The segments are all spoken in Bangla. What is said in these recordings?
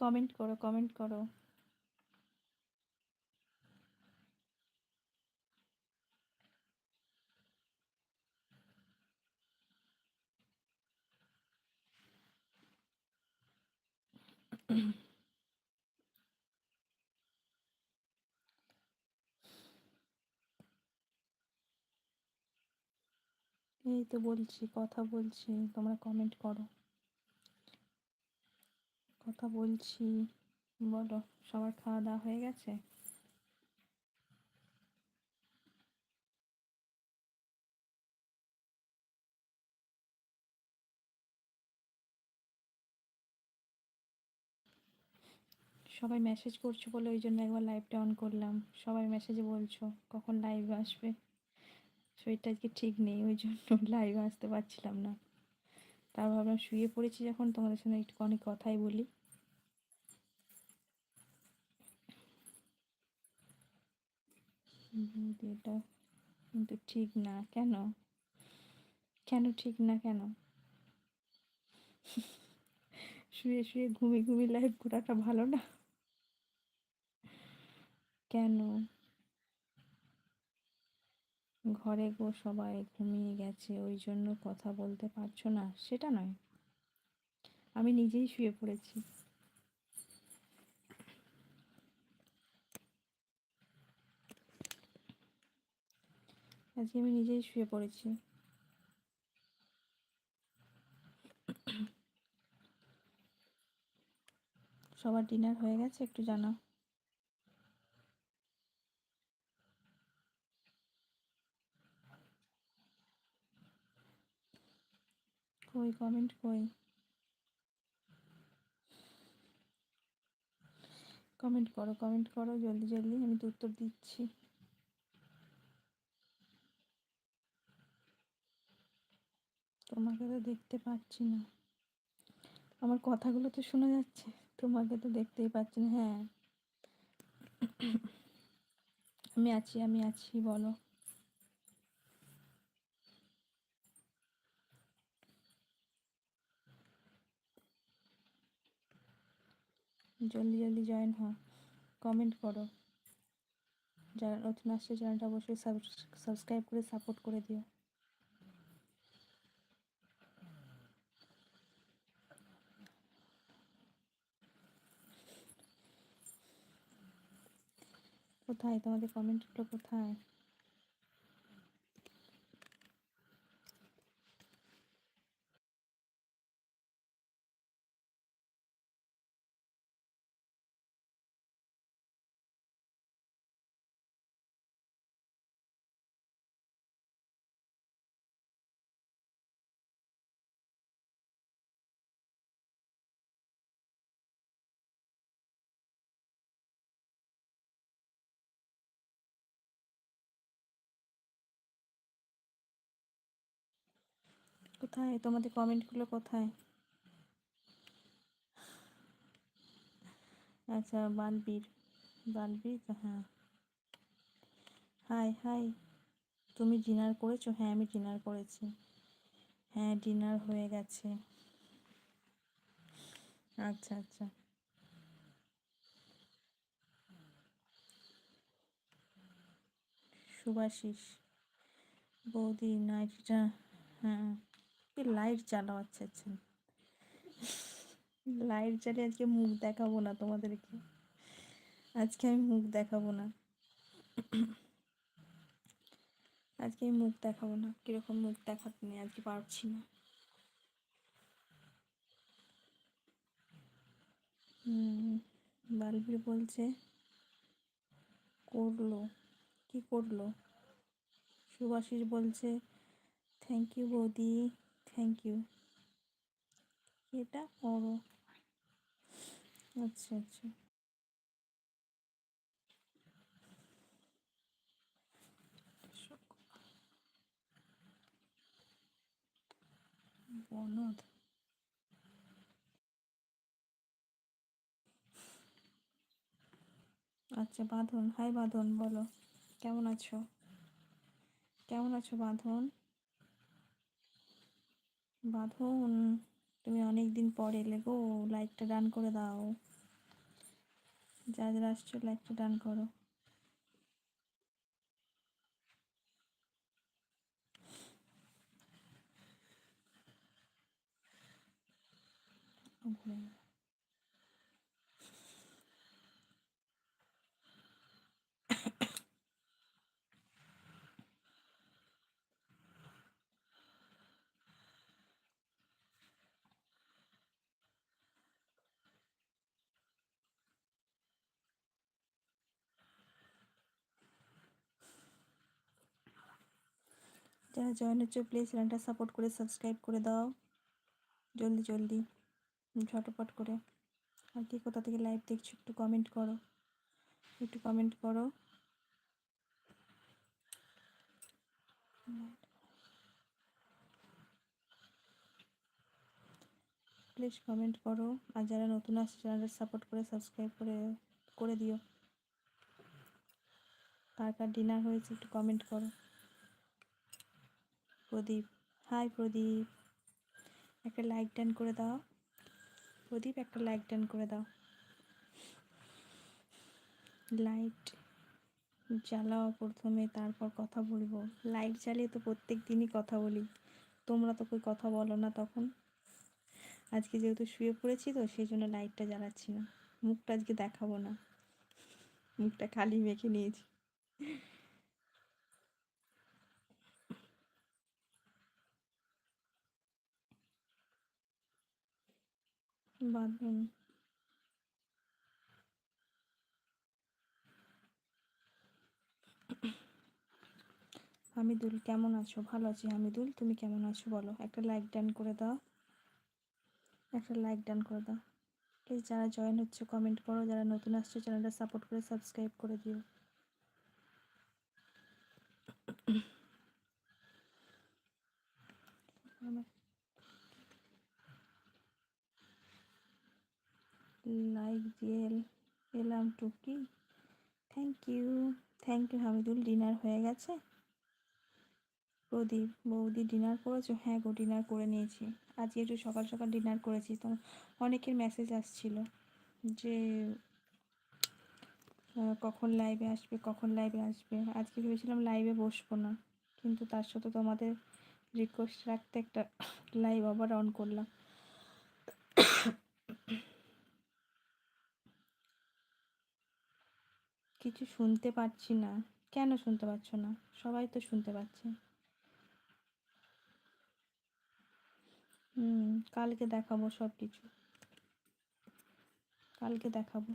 কমেন্ট করো কমেন্ট করো। এই তো বলছি কথা বলছি তোমরা কমেন্ট করো। কথা বলছি। বলো, সবার খাওয়া দাওয়া হয়ে গেছে? সবাই মেসেজ করছ বলে ওই জন্য একবার লাইভটা অন করলাম। সবাই মেসেজে বলছো, কখন লাইভ আসবে? শরীরটা আজকে ঠিক নেই, ওই জন্য লাইভ আসতে পারছিলাম না। তার ভাবলাম শুয়ে পড়েছি যখন, তোমাদের সঙ্গে একটু অনেক কথাই বলি। এটা কিন্তু ঠিক না, কেন? কেন ঠিক না কেন? শুয়ে শুয়ে ঘুমিয়ে ঘুমিয়ে লাইফ করাটা ভালো না? কেন? ঘরে গো সবাই ঘুমিয়ে গেছে, ওই জন্য কথা বলতে পারছ না, সেটা নয়। আমি নিজেই শুয়ে পড়েছি। আজকে আমি নিজেই শুয়ে পড়েছি। সবার ডিনার হয়ে গেছে, একটু জানাও কই কমেন্ট কই? কমেন্ট করো কমেন্ট করো, জলদি জলদি, আমি তো উত্তর দিচ্ছি। তোমাকে তো দেখতে পাচ্ছি না। আমার কথাগুলো তো শোনা যাচ্ছে। তোমাকে তো দেখতেই পাচ্ছি না। হ্যাঁ। আমি আছি আমি আছি, বলো। জলদি জলদি জয়েন হও। কমেন্ট করো। যারা নতুন আসছে চ্যানেলটা অবশ্যই সাবস্ক্রাইব করে সাপোর্ট করে দিও। কোথায়? তোমাদের কমেন্টগুলো কোথায়? কোথায়? তোমাদের কমেন্টগুলো কোথায়? আচ্ছা বানবীর। বানবীর? হ্যাঁ। High high. তুমি ডিনার করেছ? হ্যাঁ আমি ডিনার করেছি। হ্যাঁ ডিনার হয়ে গেছে। আচ্ছা আচ্ছা। সুভাশিস বৌদি, নাইটটা হ্যাঁ। লাইট জ্বালাও আচ্ছা আচ্ছা লাইট জ্বালিয়ে আজকে মুখ দেখাবো না তোমাদেরকে। আজকে আমি মুখ দেখাবো না। আজকে আমি মুখ দেখাবো না। কীরকম মুখ দেখাতে নেই, আজকে পারছি না। বালবির বলছে, করল। কি করল? সুভাষিস বলছে থ্যাংক ইউ বৌদি। থ্যাংক ইউ এটা করো। আচ্ছা আচ্ছা। বনদ আচ্ছা বাঁধন। হাই বাঁধন, বলো। কেমন আছো? কেমন আছো বাঁধন? বাঁধন তুমি অনেক দিন পর এলে গো লাইটটা ডান করে দাও। যা যারা আসছো লাইটটা ডান করো। ঘুরে যারা জয়েন হচ্ছে প্লিজ চ্যানেলটা সাপোর্ট করে সাবস্ক্রাইব করে দাও। জলদি জলদি, ঝটপট করে। আর কি কোথা থেকে লাইভ দেখছ, একটু কমেন্ট করো। একটু কমেন্ট করো। প্লিজ কমেন্ট করো। আর যারা নতুন আসছে, চ্যানেলটা সাপোর্ট করে সাবস্ক্রাইব করে করে দিও। কার কার ডিনার হয়েছে, একটু কমেন্ট করো। প্রদীপ। হাই প্রদীপ। একটা লাইক ডান করে দাও। প্রদীপ, একটা লাইক ডান করে দাও। লাইট জ্বালাও প্রথমে, তারপর কথা বলব। লাইট জ্বালিয়ে তো প্রত্যেক দিনই কথা বলি। তোমরা তো কই কথা বলো না তখন। আজকে যেহেতু শুয়ে পড়েছি তো, সেই জন্য লাইটটা জ্বালাচ্ছি না। মুখটা আজকে দেখাবো না। মুখটা খালি মেখে নিয়েছি। বাঁধন। হামিদুল, কেমন আছো? ভালো আছি। হামিদুল, তুমি কেমন আছো বলো? একটা লাইক ডান করে দাও। একটা লাইক ডান করে দাও। প্লিজ যারা জয়েন হচ্ছে কমেন্ট করো। যারা নতুন আসছে চ্যানেলটা সাপোর্ট করে সাবস্ক্রাইব করে দিও আমার লাইক দিয়ে এল- এলাম টুকি thank you thank you Hamidul. Dinner হয়ে গেছে। প্রদীপ, বৌদি ডিনার করেছ? হ্যাঁ গো ডিনার করে নিয়েছি। আজকে একটু সকাল সকাল ডিনার করেছি। তো অনেকের মেসেজ আসছিল যে কখন লাইভে আসবে, কখন লাইভে আসবে। আজকে ভেবেছিলাম লাইভে বসবো না। কিন্তু তার সাথে তোমাদের রিকোয়েস্ট রাখতে একটা লাইভ আবার অন করলাম। কিছু শুনতে পাচ্ছি না। কেন শুনতে পাচ্ছ না? সবাই তো শুনতে পাচ্ছে। হুম, কালকে দেখাবো সব কিছু কালকে দেখাবো।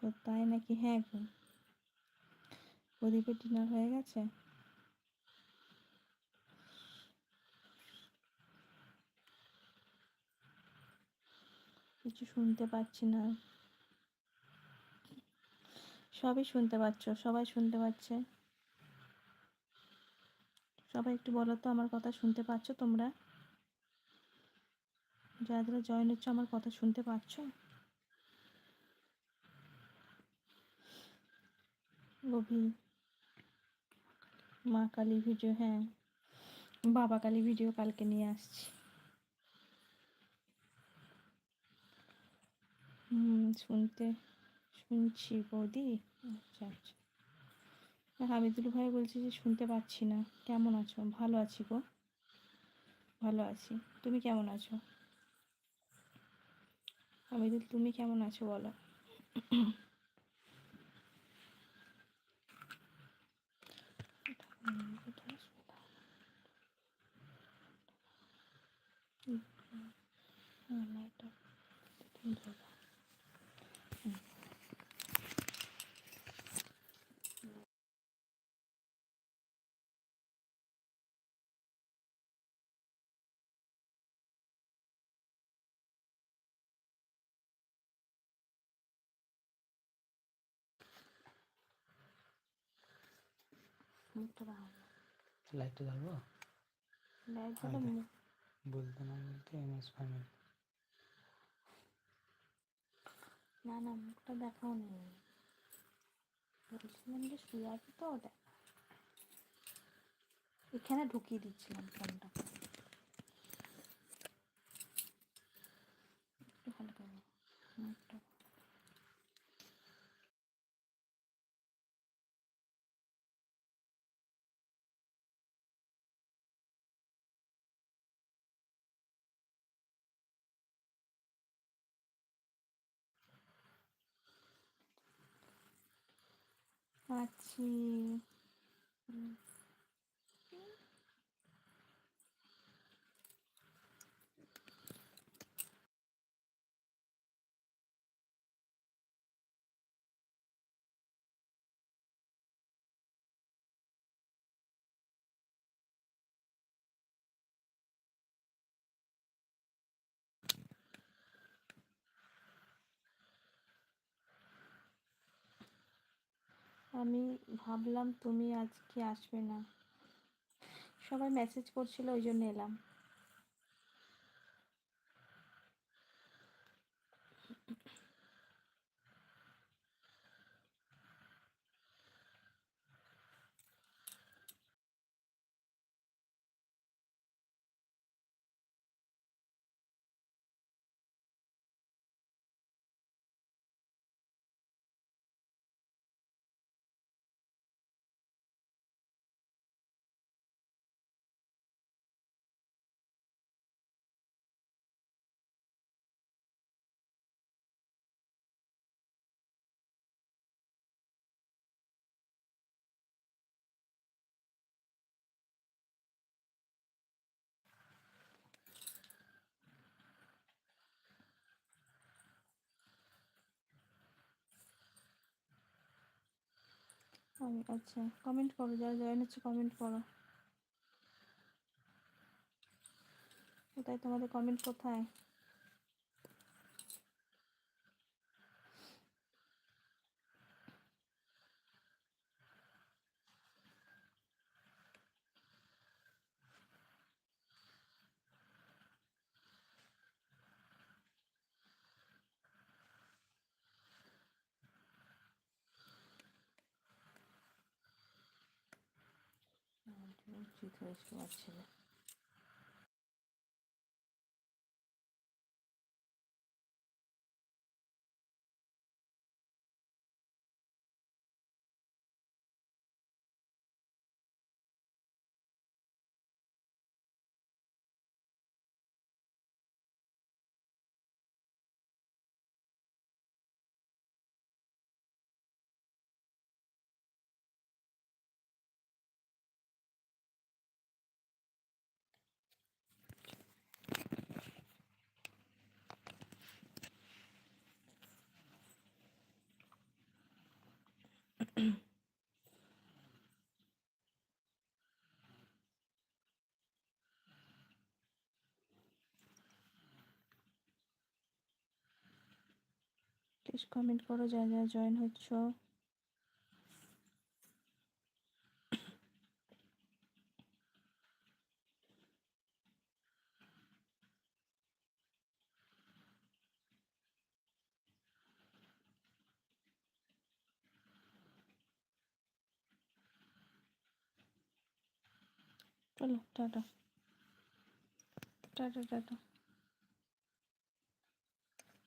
তো তাই নাকি? হ্যাঁ গো। প্রদীপের ডিনার হয়ে গেছে? কিছু শুনতে পাচ্ছি না। সবই শুনতে পাচ্ছ, সবাই শুনতে পাচ্ছে। সবাই একটু বলো তো আমার কথা শুনতে পাচ্ছ তোমরা? যারা যারা জয়েন হচ্ছে আমার কথা শুনতে পাচ্ছ? গভীর মা কালী ভিডিও হ্যাঁ। বাবা কালী ভিডিও কালকে নিয়ে আসছি। হুম শুনতে শুনছি বৌদি আচ্ছা আচ্ছা হামিদুল ভাই বলছে যে শুনতে পাচ্ছি না কেমন আছো ভালো আছি গো ভালো আছি তুমি কেমন আছো হামিদুল তুমি কেমন আছো বলো মুখটা লাইটটা জ্বালবো লাইট জ্বালা বলতে না বলতে এম এস ফাইনাল না না মুখটা দেখাও নেই বলছিলাম যে শুয়ে আছি তো ওটা এখানে ঢুকিয়ে দিচ্ছিলাম ফোনটা একটু হালকা করো, মুখটা। পাচ্ছি আমি ভাবলাম তুমি আজকে আসবে না। সবাই মেসেজ করছিল ওই জন্য এলাম। আচ্ছা কমেন্ট করো যারা জয়েন হচ্ছে কমেন্ট করো। কোথায় তোমাদের কমেন্ট কোথায়? উচিত হয়েছে পারছি না। প্লিজ কমেন্ট করো যা যা জয়েন হচ্ছ। চলো টাটা। Tata tata.